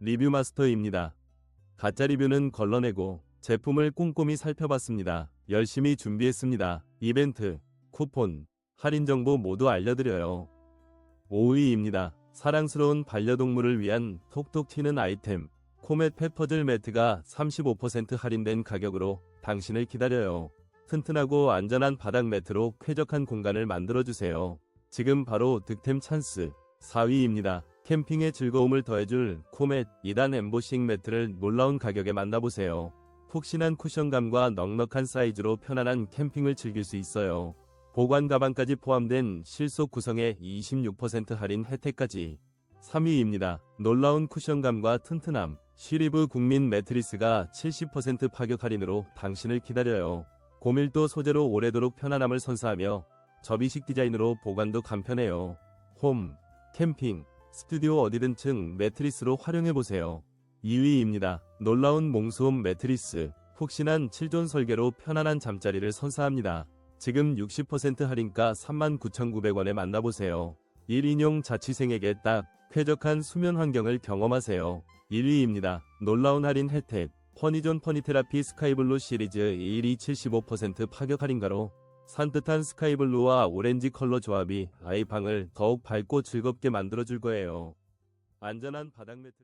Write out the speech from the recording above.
리뷰 마스터입니다. 가짜 리뷰는 걸러내고 제품을 꼼꼼히 살펴봤습니다. 열심히 준비했습니다. 이벤트, 쿠폰, 할인 정보 모두 알려드려요. 5위입니다. 사랑스러운 반려동물을 위한 톡톡 튀는 아이템. 코멧 페퍼즐 매트가 35% 할인된 가격으로 당신을 기다려요. 튼튼하고 안전한 바닥 매트로 쾌적한 공간을 만들어주세요. 지금 바로 득템 찬스. 4위입니다. 캠핑의 즐거움을 더해줄 코멧 2단 엠보싱 매트를 놀라운 가격에 만나보세요. 푹신한 쿠션감과 넉넉한 사이즈로 편안한 캠핑을 즐길 수 있어요. 보관 가방까지 포함된 실속 구성에 26% 할인 혜택까지. 3위입니다. 놀라운 쿠션감과 튼튼함. 쉬리브 국민 매트리스가 70% 파격 할인으로 당신을 기다려요. 고밀도 소재로 오래도록 편안함을 선사하며 접이식 디자인으로 보관도 간편해요. 홈, 캠핑, 스튜디오 어디든 층 매트리스로 활용해보세요. 2위입니다. 놀라운 몽수홈 매트리스. 푹신한 7존 설계로 편안한 잠자리를 선사합니다. 지금 60% 할인가 39,900원에 만나보세요. 1인용 자취생에게 딱 쾌적한 수면 환경을 경험하세요. 1위입니다. 놀라운 할인 혜택. 퍼니존 퍼니테라피 스카이블루 시리즈 1위 75% 파격 할인가로 산뜻한 스카이블루와 오렌지 컬러 조합이 아이 방을 더욱 밝고 즐겁게 만들어줄 거예요. 안전한 바닥 매트